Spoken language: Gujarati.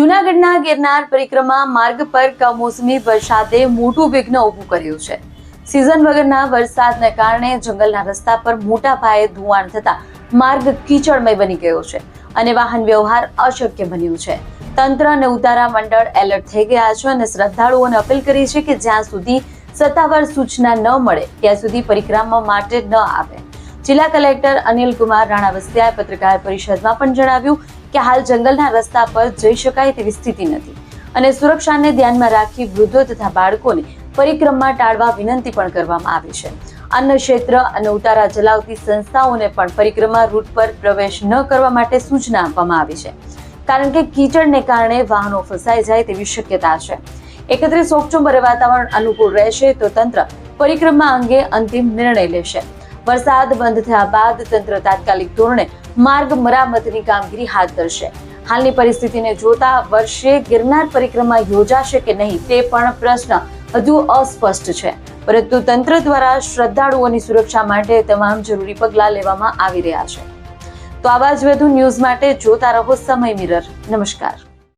જૂનાગઢના ગિરનાર પરિક્રમા માર્ગ પર કમોસમી વરસાદે મોટું વિઘ્ન ઊભું કર્યું છે. સિઝન વગરના વરસાદને કારણે જંગલના રસ્તા પર મોટા પાયે ધુવાણ થતા માર્ગ કીચડમય બની ગયો છે અને વાહન વ્યવહાર અશક્ય બન્યું છે. તંત્ર અને ઉતારા મંડળ એલર્ટ થઈ ગયા છે અને શ્રદ્ધાળુઓને અપીલ કરી છે કે જ્યાં સુધી સત્તાવાર સૂચના ન મળે, ત્યાં સુધી પરિક્રમા માટે ન આવે. જિલ્લા કલેક્ટર અનિલ કુમાર રાણા વસ્તિયાએ પત્રકાર પરિષદમાં પણ જણાવ્યું કે હાલ જંગલના રસ્તા પર જઈ શકાય તેવી સ્થિતિ નથી અને સુરક્ષાને ધ્યાનમાં રાખી વૃદ્ધો તથા બાળકોને પરિક્રમા ટાળવા વિનંતી પણ કરવામાં આવી છે. અન્ન ક્ષેત્ર અને ઉતારા ચલાવતી સંસ્થાઓને પણ પરિક્રમા રૂટ પર પ્રવેશ ન કરવા માટે સૂચના આપવામાં આવી છે. કારણ કે કીચડને કારણે વાહનો ફસાઈ જાય તેવી શક્યતા છે. એકત્રીસ ઓક્ટોબરે વાતાવરણ અનુકૂળ રહેશે તો તંત્ર પરિક્રમા અંગે અંતિમ નિર્ણય લેશે. વરસાદ બંધ થયા બાદ તંત્ર તાત્કાલિક ધોરણે માર્ગ મરામતની કામગીરી હાથ ધરશે. હાલની પરિસ્થિતિને જોતા વર્ષે ગિરનાર પરિક્રમા યોજાશે કે નહીં તે પણ પ્રશ્ન હજુ અસ્પષ્ટ છે. પરંતુ તંત્ર દ્વારા શ્રદ્ધાળુઓની સુરક્ષા માટે તમામ જરૂરી પગલાં લેવામાં આવી રહ્યા છે. તો આવા જ વધુ ન્યૂઝ માટે જોતા રહો સમય મિરર. નમસ્કાર.